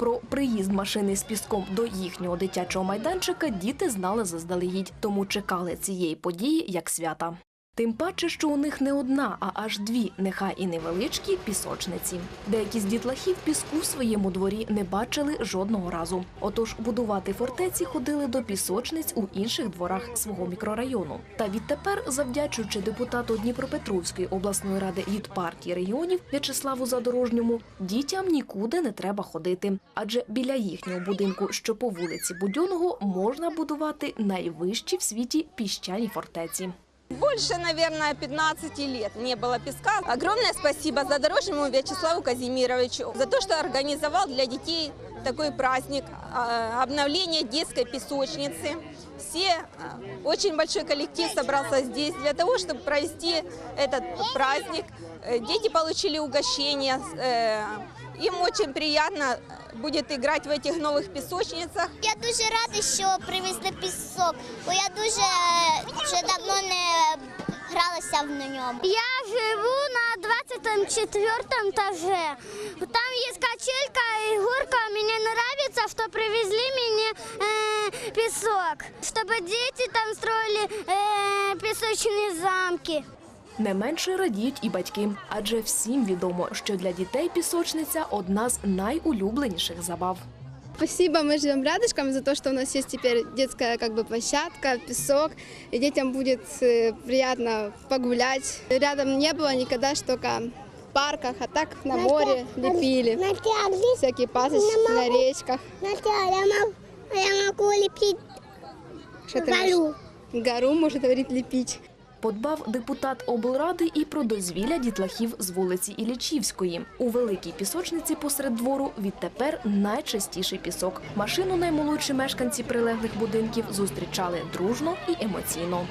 Про приїзд машини з піском до їхнього дитячого майданчика діти знали заздалегідь, тому чекали цієї події як свята. Тим паче, що у них не одна, а аж дві, нехай і невеличкі пісочниці. Деякі з дітлахів піску в своєму дворі не бачили жодного разу. Отож, будувати фортеці ходили до пісочниць у інших дворах свого мікрорайону. Та відтепер, завдячуючи депутату Дніпропетровської обласної ради від партії регіонів В'ячеславу Задорожньому, дітям нікуди не треба ходити, адже біля їхнього будинку, що по вулиці Будьоного, можна будувати найвищі в світі піщані фортеці. Больше, наверное, 15 лет не было песка. Огромное спасибо задорожному Вячеславу Казимировичу за то, что организовал для детей такой праздник а, обновления детской песочницы. Все, а, очень большой коллектив собрался здесь для того, чтобы провести этот праздник. Э, Дети получили угощение. э, Им очень приятно будет играть в этих новых песочницах. Я дуже рада, що привезли пісок, бо я дуже вже давно не гралася в ньому. Я живу на 24 етаже. Там є е, пісок, щоб діти там строили е, пісочні замки. Не менше радіють і батьки, адже всім відомо, що для дітей пісочниця одна з найулюбленіших забав. Спасибо, мы живем рядышком за то, что у нас есть теперь детская как бы площадка, песок, и детям будет э, приятно погулять. Рядом не было никогда, что только в парках, а так на море лепили. Всякие пасочки на речках. Я могу, лепить Что ты можешь? Гору, может, говорит, лепить. Подбав депутат облради і про дозвілля дітлахів з вулиці Ілічівської. У великій пісочниці посеред двору відтепер найчастіший пісок. Машину наймолодші мешканці прилеглих будинків зустрічали дружно і емоційно.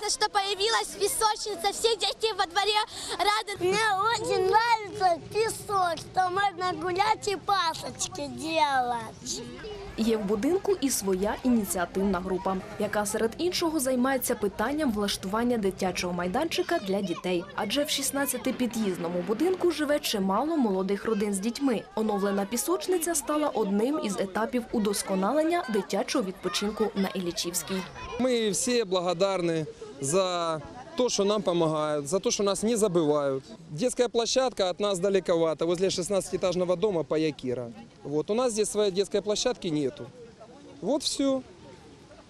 классно, что появилась песочница. Все дети во дворе рады. Мне очень нравится песок, что можно гулять и пасочки делать. Є в будинку і своя ініціативна група, яка серед іншого займається питанням влаштування дитячого майданчика для дітей. Адже в 16-під'їзному будинку живе чимало молодих родин з дітьми. Оновлена пісочниця стала одним із етапів удосконалення дитячого відпочинку на Іллічівській. Мы все благодарны за то, что нам помогают, за то, что нас не забывают. Детская площадка от нас далековато, возле 16-этажного дома Паякира. Вот. У нас здесь своей детской площадки нету. Вот все.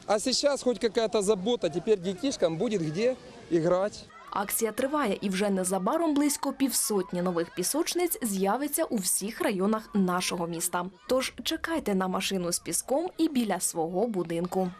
А сейчас хоть какая-то забота, теперь детишкам будет где играть. Акція триває, і вже незабаром близько півсотні нових пісочниць з'явиться у всіх районах нашого міста. Тож чекайте на машину з піском і біля свого будинку.